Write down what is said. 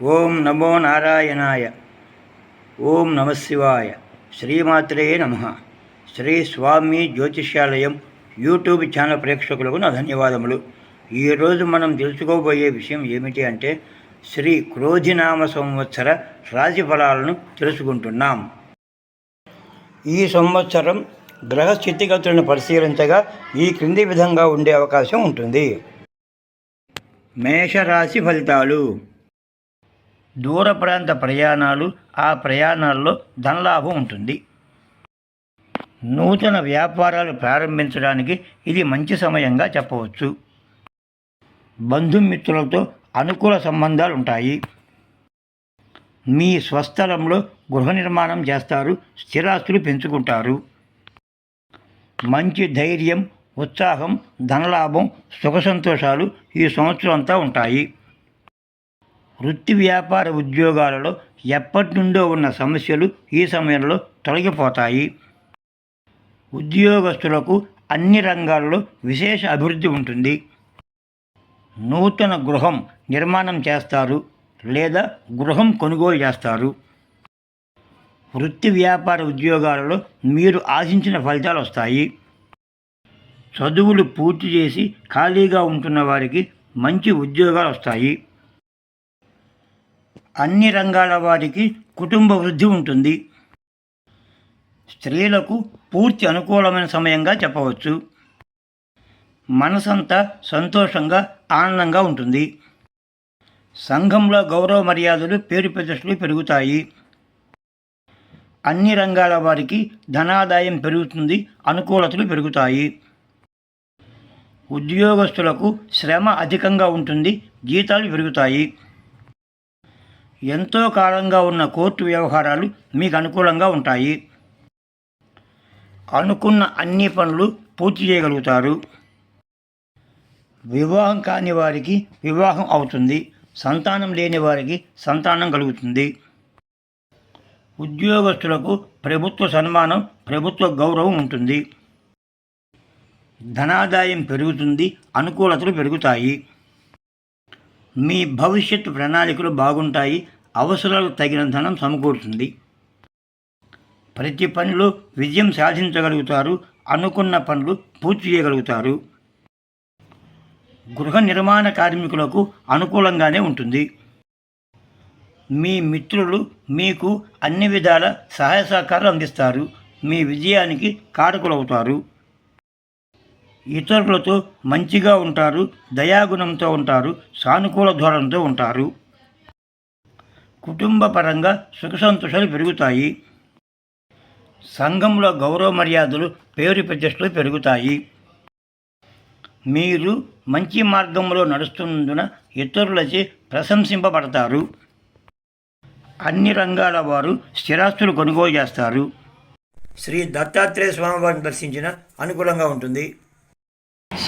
ఓం నమో నారాయణాయ. ఓం నమశివాయ శ్రీమాత్రే నమ. శ్రీ స్వామి జ్యోతిష్యాలయం యూట్యూబ్ ఛానల్ ప్రేక్షకులకు నా ధన్యవాదములు. ఈరోజు మనం తెలుసుకోబోయే విషయం ఏమిటి అంటే శ్రీ క్రోధినామ సంవత్సర రాశి ఫలాలను తెలుసుకుంటున్నాం. ఈ సంవత్సరం గ్రహ స్థితిగతులను పరిశీలించగా ఈ క్రింది విధంగా ఉండే అవకాశం ఉంటుంది. మేషరాశి ఫలితాలు. దూర ప్రాంత ప్రయాణాలు ఆ ప్రయాణాల్లో ధనలాభం ఉంటుంది. నూతన వ్యాపారాలు ప్రారంభించడానికి ఇది మంచి సమయంగా చెప్పవచ్చు. బంధుమిత్రులతో అనుకూల సంబంధాలు ఉంటాయి. మీ స్వస్థలంలో గృహ నిర్మాణం చేస్తారు స్థిరాస్తులు పెంచుకుంటారు. మంచి ధైర్యం ఉత్సాహం ధనలాభం సుఖ సంతోషాలు ఈ సంవత్సరం అంతా ఉంటాయి. వృత్తి వ్యాపార ఉద్యోగాలలో ఎప్పటి నుండో ఉన్న సమస్యలు ఈ సమయంలో తొలగిపోతాయి. ఉద్యోగస్తులకు అన్ని రంగాల్లో విశేష అభివృద్ధి ఉంటుంది. నూతన గృహం నిర్మాణం చేస్తారు లేదా గృహం కొనుగోలు చేస్తారు. వృత్తి వ్యాపార ఉద్యోగాలలో మీరు ఆశించిన ఫలితాలు వస్తాయి. చదువులు పూర్తి చేసి ఖాళీగా ఉంటున్న వారికి మంచి ఉద్యోగాలు వస్తాయి. అన్ని రంగాల వారికి కుటుంబ వృద్ధి ఉంటుంది. స్త్రీలకు పూర్తి అనుకూలమైన సమయంగా చెప్పవచ్చు. మనసంతా సంతోషంగా ఆనందంగా ఉంటుంది. సంఘంలో గౌరవ మర్యాదలు పేరు ప్రతిష్టలు పెరుగుతాయి. అన్ని రంగాల వారికి ధనాదాయం పెరుగుతుంది అనుకూలతలు పెరుగుతాయి. ఉద్యోగస్తులకు శ్రమ అధికంగా ఉంటుంది జీతాలు పెరుగుతాయి. ఎంతో కాలంగా ఉన్న కోర్టు వ్యవహారాలు మీకు అనుకూలంగా ఉంటాయి. అనుకున్న అన్ని పనులు పూర్తి చేయగలుగుతారు. వివాహం కాని వారికి వివాహం అవుతుంది. సంతానం లేని వారికి సంతానం కలుగుతుంది. ఉద్యోగస్తులకు ప్రభుత్వ సన్మానం ప్రభుత్వ గౌరవం ఉంటుంది. ధనాదాయం పెరుగుతుంది అనుకూలతలు పెరుగుతాయి. మీ భవిష్యత్తు ప్రణాళికలు బాగుంటాయి అవసరాలు తగిన ధనం సమకూరుతుంది. ప్రతి పనిలో విజయం సాధించగలుగుతారు అనుకున్న పనులు పూర్తి చేయగలుగుతారు. గృహ నిర్మాణ కార్మికులకు అనుకూలంగానే ఉంటుంది. మీ మిత్రులు మీకు అన్ని విధాల సహాయ సహకారాలు అందిస్తారు. మీ విజయానికి కారకులవుతారు. ఇతరులతో మంచిగా ఉంటారు దయాగుణంతో ఉంటారు సానుకూల ధోరణితో ఉంటారు. కుటుంబ పరంగా సుఖ సంతోషాలు పెరుగుతాయి. సంఘంలో గౌరవ మర్యాదలు పేరు ప్రతిష్టలు పెరుగుతాయి. మీరు మంచి మార్గంలో నడుస్తున్నందున ఇతరులచే ప్రశంసింపబడతారు. అన్ని రంగాల వారు స్థిరాస్తులు కొనుగోలు చేస్తారు. శ్రీ దత్తాత్రేయ స్వామి వారిని దర్శించిన అనుకూలంగా ఉంటుంది.